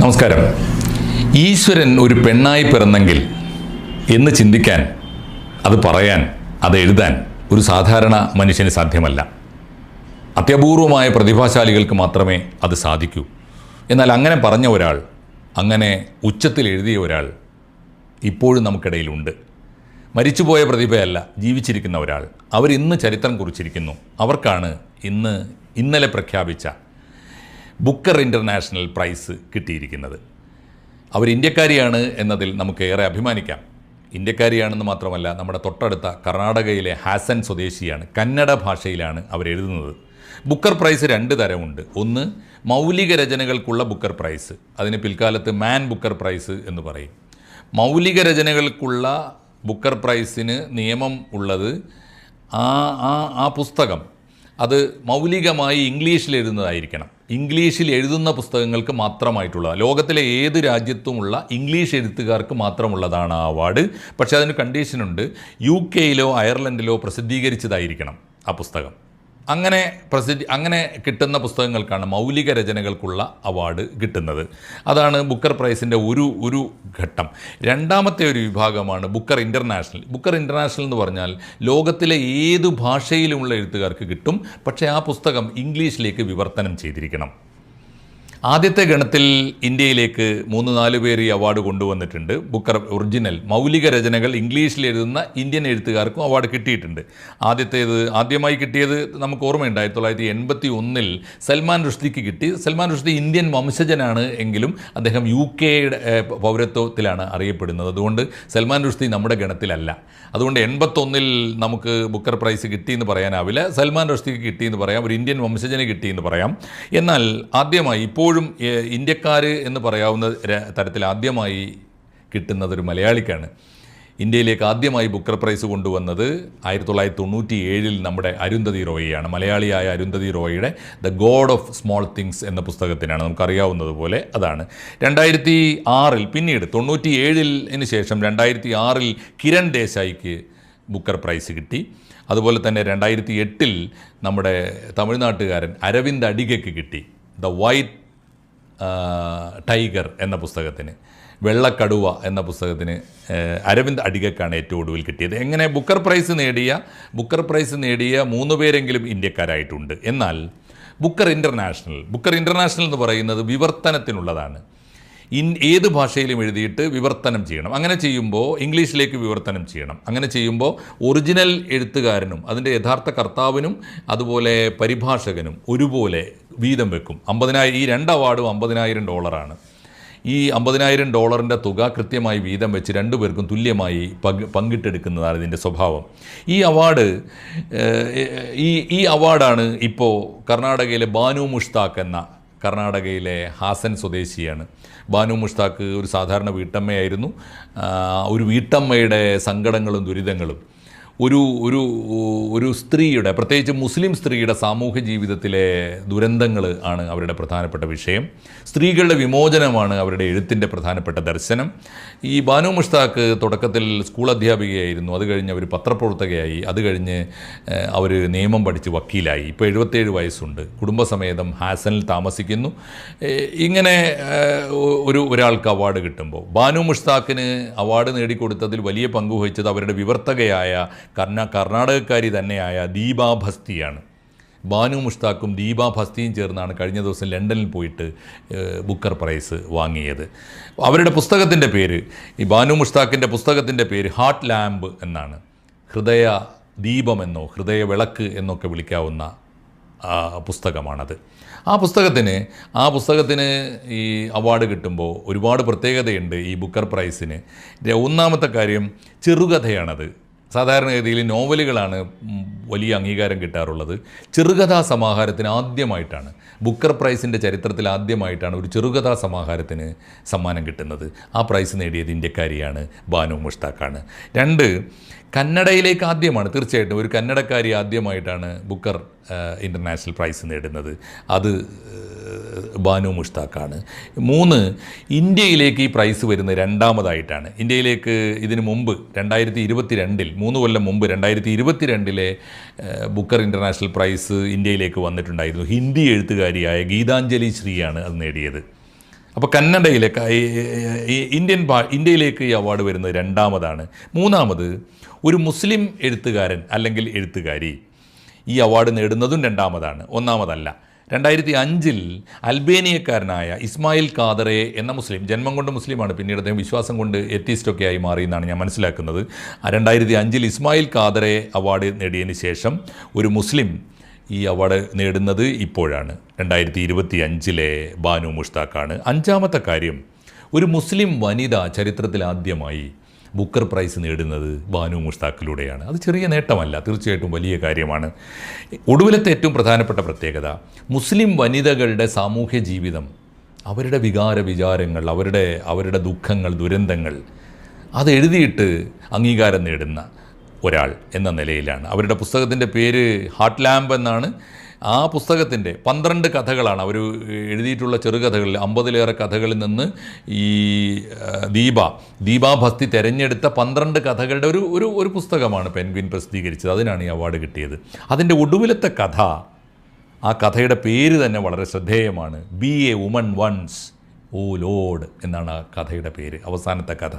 നമസ്കാരം. ഈശ്വരൻ ഒരു പെണ്ണായി പിറന്നെങ്കിൽ എന്ന് ചിന്തിക്കാൻ അത് പറയാൻ അത് എഴുതാൻ ഒരു സാധാരണ മനുഷ്യന് സാധ്യമല്ല. അത്യപൂർവമായ പ്രതിഭാശാലികൾക്ക് മാത്രമേ അത് സാധിക്കൂ. എന്നാൽ അങ്ങനെ പറഞ്ഞ ഒരാൾ അങ്ങനെ ഉച്ചത്തിൽ എഴുതിയ ഒരാൾ ഇപ്പോഴും നമുക്കിടയിലുണ്ട്. മരിച്ചുപോയ പ്രതിഭയല്ല ജീവിച്ചിരിക്കുന്ന ഒരാൾ. അവരിന്ന് ചരിത്രം കുറിച്ചിരിക്കുന്നു. അവർക്കാണ് ഇന്ന് ഇന്നലെ പ്രഖ്യാപിച്ച ബുക്കർ ഇന്റർനാഷണൽ പ്രൈസ് കിട്ടിയിരിക്കുന്നത്. അവർ ഇന്ത്യക്കാരിയാണ് എന്നതിൽ നമുക്ക് ഏറെ അഭിമാനിക്കാം. ഇന്ത്യക്കാരിയാണെന്ന് മാത്രമല്ല നമ്മുടെ തൊട്ടടുത്ത കർണാടകയിലെ ഹാസൻ സ്വദേശിയാണ് കന്നഡ ഭാഷയിലാണ് അവർ എഴുതുന്നത്. ബുക്കർ പ്രൈസ് രണ്ട് തരമുണ്ട്. ഒന്ന് മൗലിക രചനകൾക്കുള്ള ബുക്കർ പ്രൈസ്. അതിന് പിൽക്കാലത്ത് മാൻ ബുക്കർ പ്രൈസ് എന്ന് പറയും. മൗലിക രചനകൾക്കുള്ള ബുക്കർ പ്രൈസിന് നിയമം ഉള്ളത് ആ ആ ആ പുസ്തകം. അത് മൗലികമായി ഇംഗ്ലീഷിൽ എഴുതുന്നതായിരിക്കണം. ഇംഗ്ലീഷിൽ എഴുതുന്ന പുസ്തകങ്ങൾക്ക് മാത്രമായിട്ടുള്ള ലോകത്തിലെ ഏത് രാജ്യത്തുമുള്ള ഇംഗ്ലീഷ് എഴുത്തുകാർക്ക് മാത്രമുള്ളതാണ് ആ അവാർഡ്. പക്ഷേ അതിന് കണ്ടീഷനുണ്ട് യു കെയിലോ അയർലൻഡിലോ പ്രസിദ്ധീകരിച്ചതായിരിക്കണം ആ പുസ്തകം. അങ്ങനെ പ്രസിദ്ധി അങ്ങനെ കിട്ടുന്ന പുസ്തകങ്ങൾക്കാണ് മൗലിക രചനകൾക്കുള്ള അവാർഡ് കിട്ടുന്നത്. അതാണ് ബുക്കർ പ്രൈസിന്റെ ഒരു ഒരു ഘട്ടം. രണ്ടാമത്തെ ഒരു വിഭാഗമാണ് ബുക്കർ ഇന്റർനാഷണൽ ബുക്കർ ഇന്റർനാഷണൽ എന്ന് പറഞ്ഞാൽ ലോകത്തിലെ ഏത് ഭാഷയിലുമുള്ള എഴുത്തുകാർക്ക് കിട്ടും. പക്ഷേ ആ പുസ്തകം ഇംഗ്ലീഷിലേക്ക് വിവർത്തനം ചെയ്തിരിക്കണം. ആദ്യത്തെ ഗണത്തിൽ ഇന്ത്യയിലേക്ക് മൂന്ന് നാല് പേര് ഈ അവാർഡ് കൊണ്ടുവന്നിട്ടുണ്ട്. Booker original. മൗലിക രചനകൾ ഇംഗ്ലീഷിൽ എഴുതുന്ന ഇന്ത്യൻ എഴുത്തുകാർക്കും അവാർഡ് കിട്ടിയിട്ടുണ്ട്. ആദ്യത്തേത് ആദ്യമായി കിട്ടിയത് നമുക്ക് ഓർമ്മയുണ്ട്. ആയിരത്തി തൊള്ളായിരത്തി എൺപത്തി ഒന്നിൽ സൽമാൻ റുഷ്ദിക്ക് കിട്ടി. സൽമാൻ റുഷ്ദി ഇന്ത്യൻ വംശജനാണ് എങ്കിലും അദ്ദേഹം യു കെയുടെ പൗരത്വത്തിലാണ് അറിയപ്പെടുന്നത്. അതുകൊണ്ട് സൽമാൻ റുഷ്ദി നമ്മുടെ ഗണത്തിലല്ല. അതുകൊണ്ട് എൺപത്തൊന്നിൽ നമുക്ക് ബുക്കർ പ്രൈസ് കിട്ടിയെന്ന് പറയാനാവില്ല. സൽമാൻ റുഷ്ദിക്ക് കിട്ടിയെന്ന് പറയാം. ഒരു ഇന്ത്യൻ വംശജന് കിട്ടിയെന്ന് പറയാം. എന്നാൽ ആദ്യമായി ഇപ്പോഴും ഇന്ത്യക്കാർ എന്ന് പറയാവുന്ന തരത്തിൽ ആദ്യമായി കിട്ടുന്നത് ഒരു മലയാളിക്കാണ്. ഇന്ത്യയിലേക്ക് ആദ്യമായി ബുക്കർ പ്രൈസ് കൊണ്ടുവന്നത് ആയിരത്തി തൊള്ളായിരത്തി തൊണ്ണൂറ്റി ഏഴിൽ നമ്മുടെ അരുന്ധതി റോയിയാണ്. മലയാളിയായ Arundhati റോയിയുടെ The God of Small Things എന്ന പുസ്തകത്തിനാണ് നമുക്കറിയാവുന്നതുപോലെ അതാണ്. രണ്ടായിരത്തി ആറിൽ പിന്നീട് തൊണ്ണൂറ്റി ഏഴിന് ശേഷം രണ്ടായിരത്തി ആറിൽ കിരൺ ദേശായിക്ക് ബുക്കർ പ്രൈസ് കിട്ടി. അതുപോലെ തന്നെ രണ്ടായിരത്തി എട്ടിൽ നമ്മുടെ തമിഴ്നാട്ടുകാരൻ അരവിന്ദ് അടികയ്ക്ക് കിട്ടി. ദ വൈറ്റ് ടൈഗർ എന്ന പുസ്തകത്തിന് വെള്ളക്കടുവ എന്ന പുസ്തകത്തിന് അരവിന്ദ് അടികക്കാണ് ഏറ്റവും ഒടുവിൽ കിട്ടിയത്. എങ്ങനെ ബുക്കർ പ്രൈസ് നേടിയ ബുക്കർ പ്രൈസ് നേടിയ മൂന്ന് പേരെങ്കിലും ഇന്ത്യക്കാരായിട്ടുണ്ട്. എന്നാൽ ബുക്കർ ഇന്റർനാഷണൽ ബുക്കർ ഇന്റർനാഷണൽ എന്ന് പറയുന്നത് വിവർത്തനത്തിനുള്ളതാണ്. ഇൻ ഏത് ഭാഷയിലും എഴുതിയിട്ട് വിവർത്തനം ചെയ്യണം. അങ്ങനെ ചെയ്യുമ്പോൾ ഇംഗ്ലീഷിലേക്ക് വിവർത്തനം ചെയ്യണം. അങ്ങനെ ചെയ്യുമ്പോൾ ഒറിജിനൽ എഴുത്തുകാരനും അതിന്റെ യഥാർത്ഥ കർത്താവിനും അതുപോലെ പരിഭാഷകനും ഒരുപോലെ വീതം വെക്കും. അമ്പതിനായിരം ഈ രണ്ട് അവാർഡും അമ്പതിനായിരം ഡോളറാണ്. ഈ അമ്പതിനായിരം ഡോളറിന്റെ തുക കൃത്യമായി വീതം വെച്ച് രണ്ടുപേർക്കും തുല്യമായി പങ്ക് പങ്കിട്ടെടുക്കുന്നതാണ് ഇതിന്റെ സ്വഭാവം. ഈ അവാർഡ് ഈ ഈ അവാർഡാണ് ഇപ്പോൾ കർണാടകയിലെ ബാനു മുഷ്താഖ് എന്ന കർണാടകയിലെ ഹാസൻ സ്വദേശിയാണ്. ബാനു മുഷ്താഖ് ഒരു സാധാരണ വീട്ടമ്മയായിരുന്നു. ഒരു വീട്ടമ്മയുടെ സങ്കടങ്ങളും ദുരിതങ്ങളും. ഒരു ഒരു ഒരു സ്ത്രീയുടെ പ്രത്യേകിച്ച് മുസ്ലിം സ്ത്രീയുടെ സാമൂഹ്യ ജീവിതത്തിലെ ദുരന്തങ്ങൾ ആണ് അവരുടെ പ്രധാനപ്പെട്ട വിഷയം. സ്ത്രീകളുടെ വിമോചനമാണ് അവരുടെ എഴുത്തിന്റെ പ്രധാനപ്പെട്ട ദർശനം. ഈ ബാനു മുഷ്താഖ് തുടക്കത്തിൽ സ്കൂൾ അധ്യാപികയായിരുന്നു. അത് കഴിഞ്ഞ് അവർ പത്രപ്രവർത്തകയായി. അത് കഴിഞ്ഞ് അവർ നിയമം പഠിച്ച് വക്കീലായി. ഇപ്പോൾ എഴുപത്തേഴ് വയസ്സുണ്ട്. കുടുംബസമേതം ഹാസനിൽ താമസിക്കുന്നു. ഇങ്ങനെ ഒരു ഒരാൾക്ക് അവാർഡ് കിട്ടുമ്പോൾ ബാനു മുഷ്താഖിന് അവാർഡ് നേടിക്കൊടുത്തതിൽ വലിയ പങ്കുവഹിച്ചത് അവരുടെ വിവർത്തകയായ കർണ കർണാടകക്കാരി തന്നെയായ ദീപാ ഭസ്തിയാണ്. ബാനു മുഷ്താഖും ദീപാ ഭസ്തിയും ചേർന്നാണ് കഴിഞ്ഞ ദിവസം ലണ്ടനിൽ പോയിട്ട് ബുക്കർ പ്രൈസ് വാങ്ങിയത്. അവരുടെ പുസ്തകത്തിന്റെ പേര് ഈ ബാനു മുഷ്താഖിന്റെ പുസ്തകത്തിന്റെ പേര് ഹാർട്ട് ലാമ്പ് എന്നാണ്. ഹൃദയ ദീപമെന്നോ ഹൃദയ വിളക്ക് എന്നൊക്കെ വിളിക്കാവുന്ന പുസ്തകമാണത്. ആ പുസ്തകത്തിന് ആ പുസ്തകത്തിന് ഈ അവാർഡ് കിട്ടുമ്പോൾ ഒരുപാട് പ്രത്യേകതയുണ്ട് ഈ ബുക്കർ പ്രൈസിന്. ഒന്നാമത്തെ കാര്യം ചെറുകഥയാണത്. സാധാരണഗതിയിൽ നോവലുകളാണ് വലിയ അംഗീകാരം കിട്ടാറുള്ളത് ചെറുകഥാ സമാഹാരത്തിന് ആദ്യമായിട്ടാണ്. ബുക്കർ പ്രൈസിന്റെ ചരിത്രത്തിൽ ആദ്യമായിട്ടാണ് ഒരു ചെറുകഥാ സമാഹാരത്തിന് സമ്മാനം കിട്ടുന്നത്. ആ പ്രൈസ് നേടിയത് ഇന്ത്യക്കാരിയാണ് ബാനു മുഷ്താഖാണ്. രണ്ട് കന്നഡയിലേക്ക് ആദ്യമാണ് തീർച്ചയായിട്ടും ഒരു കന്നഡക്കാരി ആദ്യമായിട്ടാണ് ബുക്കർ ഇന്റർനാഷണൽ പ്രൈസ് നേടുന്നത്. അത് ബാനു മുഷ്താഖാണ്. മൂന്ന് ഇന്ത്യയിലേക്ക് ഈ പ്രൈസ് വരുന്നത് രണ്ടാമതായിട്ടാണ്. ഇന്ത്യയിലേക്ക് ഇതിനു മുമ്പ് രണ്ടായിരത്തി ഇരുപത്തി രണ്ടിൽ മൂന്ന് കൊല്ലം മുമ്പ് രണ്ടായിരത്തി ഇരുപത്തി രണ്ടിലെ ബുക്കർ ഇന്റർനാഷണൽ പ്രൈസ് ഇന്ത്യയിലേക്ക് വന്നിട്ടുണ്ടായിരുന്നു. ഹിന്ദി എഴുത്തുകാരിയായ ഗീതാഞ്ജലി ശ്രീയാണ് അത് നേടിയത്. അപ്പോൾ ഈ ഇന്ത്യൻ ഭാ ഇന്ത്യയിലേക്ക് ഈ അവാർഡ് വരുന്നത് രണ്ടാമതാണ്. മൂന്നാമത് ഒരു മുസ്ലിം എഴുത്തുകാരൻ അല്ലെങ്കിൽ എഴുത്തുകാരി ഈ അവാർഡ് നേടുന്നതും രണ്ടാമതാണ്. ഒന്നാമതല്ല രണ്ടായിരത്തി അഞ്ചിൽ അൽബേനിയക്കാരനായ ഇസ്മായിൽ കാദറെ എന്ന മുസ്ലിം ജന്മം കൊണ്ട് മുസ്ലിമാണ്. പിന്നീട് അദ്ദേഹം വിശ്വാസം കൊണ്ട് എത്തിസ്റ്റൊക്കെ ആയി മാറി എന്നാണ് ഞാൻ മനസ്സിലാക്കുന്നത്. രണ്ടായിരത്തി അഞ്ചിൽ ഇസ്മായിൽ കാദറെ അവാർഡ് നേടിയതിന് ശേഷം ഒരു മുസ്ലിം ഈ അവാർഡ് നേടുന്നത് ഇപ്പോഴാണ്. രണ്ടായിരത്തി ഇരുപത്തി അഞ്ചിലെ ബാനു മുഷ്താഖാണ്. അഞ്ചാമത്തെ കാര്യം ഒരു മുസ്ലിം വനിത ചരിത്രത്തിൽ ആദ്യമായി ബുക്കർ പ്രൈസ് നേടുന്നത് ബാനു മുഷ്താഖിലൂടെയാണ്. അത് ചെറിയ നേട്ടമല്ല തീർച്ചയായിട്ടും വലിയ കാര്യമാണ്. ഒടുവിലത്തെ ഏറ്റവും പ്രധാനപ്പെട്ട പ്രത്യേകത മുസ്ലിം വനിതകളുടെ സാമൂഹ്യ ജീവിതം അവരുടെ വികാര വിചാരങ്ങൾ അവരുടെ അവരുടെ ദുഃഖങ്ങൾ ദുരന്തങ്ങൾ അത് എഴുതിയിട്ട് അംഗീകാരം നേടുന്ന ഒരാൾ എന്ന നിലയിലാണ്. അവരുടെ പുസ്തകത്തിന്റെ പേര് ഹാർട്ട് ലാമ്പ് എന്നാണ്. ആ പുസ്തകത്തിന്റെ പന്ത്രണ്ട് കഥകളാണ് അവർ എഴുതിയിട്ടുള്ള ചെറുകഥകളിൽ അമ്പതിലേറെ കഥകളിൽ നിന്ന് ഈ ദീപ ദീപാഭസ്തി തിരഞ്ഞെടുത്ത പന്ത്രണ്ട് കഥകളുടെ ഒരു ഒരു ഒരു പുസ്തകമാണ് പെൻഗ്വിൻ പ്രസിദ്ധീകരിച്ചത്. അതിനാണ് ഈ അവാർഡ് കിട്ടിയത്. അതിന്റെ ഒടുവിലത്തെ കഥ ആ കഥയുടെ പേര് തന്നെ വളരെ ശ്രദ്ധേയമാണ്. Be a woman once O Lord എന്നാണ് ആ കഥയുടെ പേര് അവസാനത്തെ കഥ.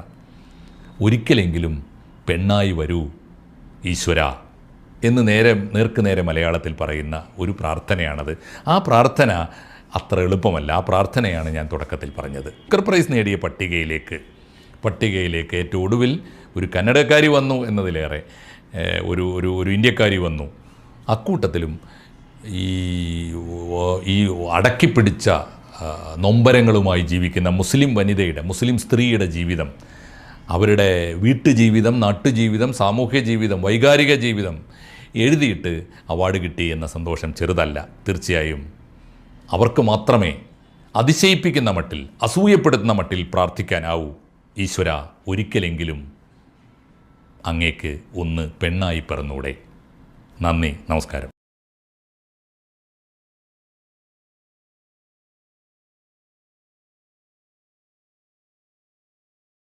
ഒരിക്കലെങ്കിലും പെണ്ണായി വരൂ ഈശ്വര. എന്ന് നേരെ നേർക്ക് നേരെ മലയാളത്തിൽ പറയുന്ന ഒരു പ്രാർത്ഥനയാണത്. ആ പ്രാർത്ഥന അത്ര എളുപ്പമല്ല. ആ പ്രാർത്ഥനയാണ് ഞാൻ തുടക്കത്തിൽ പറഞ്ഞത്. ബുക്കർ പ്രൈസ് നേടിയ പട്ടികയിലേക്ക് പട്ടികയിലേക്ക് ഏറ്റവും ഒടുവിൽ ഒരു കന്നഡക്കാരി വന്നു എന്നതിലേറെ ഒരു ഒരു ഒരു ഇന്ത്യക്കാരി വന്നു. അക്കൂട്ടത്തിലും ഈ ഈ അടക്കിപ്പിടിച്ച നൊമ്പരങ്ങളുമായി ജീവിക്കുന്ന മുസ്ലിം വനിതയുടെ മുസ്ലിം സ്ത്രീയുടെ ജീവിതം അവരുടെ വീട്ടുജീവിതം നാട്ടുജീവിതം സാമൂഹ്യ ജീവിതം വൈകാരിക ജീവിതം എഴുതിയിട്ട് അവാർഡ് കിട്ടി എന്ന സന്തോഷം ചെറുതല്ല. തീർച്ചയായും അവർക്ക് മാത്രമേ അതിശയിപ്പിക്കുന്ന മട്ടിൽ അസൂയപ്പെടുത്തുന്ന മട്ടിൽ പ്രാർത്ഥിക്കാനാവൂ. ഈശ്വര ഒരിക്കലെങ്കിലും അങ്ങേക്ക് ഒന്ന് പെണ്ണായി പിറന്നൂടെ. നന്ദി നമസ്കാരം.